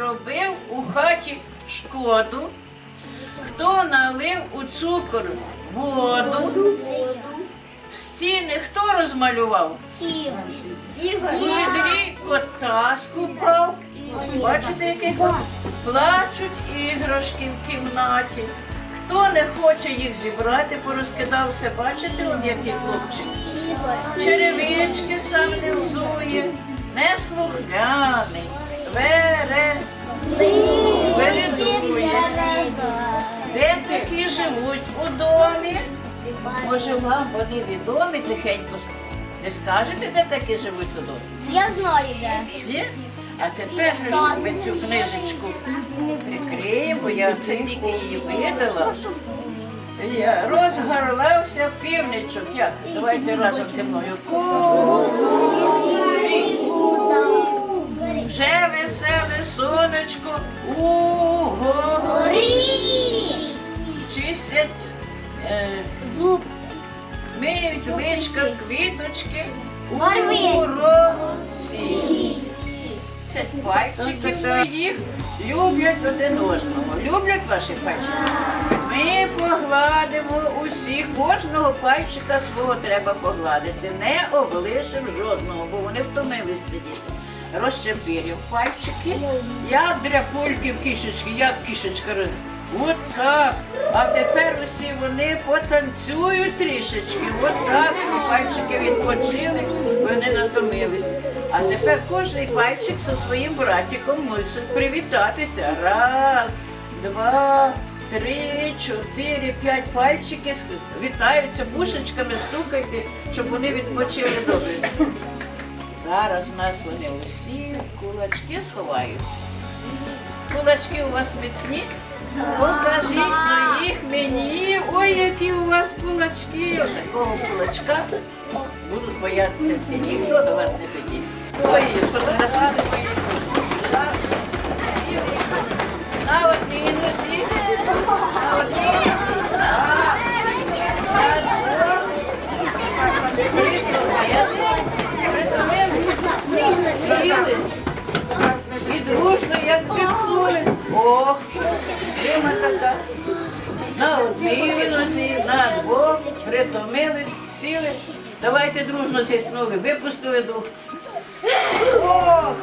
зробив у хаті шкоду, хто налив у цукор воду, стіни хто розмалював? Відрі кота скупав. Бачите, який кот? Плачуть іграшки в кімнаті. Хто не хоче їх зібрати, порозкидався, бачите, он який хлопчик. Черевички сам не взує, неслухняний, вере, велизує. Де такі живуть у домі? Може, вам вони відомі тихенько? Не скажете, де такі живуть у домі? Я знаю де. Є? А тепер ми цю книжечку прикриємо, я це тільки її видала. Я розгорлився півничок. Як? Давайте разом зі мною. Веселе сонечко у горі. Чистять, е, Зуб. миють личка, квіточки у році. Це пальчики їх люблять один одного. Люблять ваші пальчики? Ми погладимо усіх, кожного пальчика свого треба погладити. Не облишимо жодного, бо вони втомились сидіти. Розчепірів пальчики, як дряпульки в кішечки, як кішечка роз. От так. А тепер усі вони потанцюють трішечки. От так, пальчики відпочили, вони натомились. А тепер кожний пальчик зі своїм братиком мусить привітатися. Раз, два, три, чотири, п'ять пальчики вітаються, бушечками стукайте, щоб вони відпочили добре. Зараз у нас вони усі кулачки сховаються. Кулачки у вас міцні? Покажіть на їх мені. Ой, які у вас кулачки. Ось такого кулачка. Будуть боятися всі. Ніхто до вас не підійде. Ой, сфотографували мої кулачки. На одній нозі. На одній нозі. Сіли. І дружно, як зіткнули. Ох, зима така. На одній нозі, на двох, притомились, сіли. Давайте дружно зіткнули, випустили дух. Ох,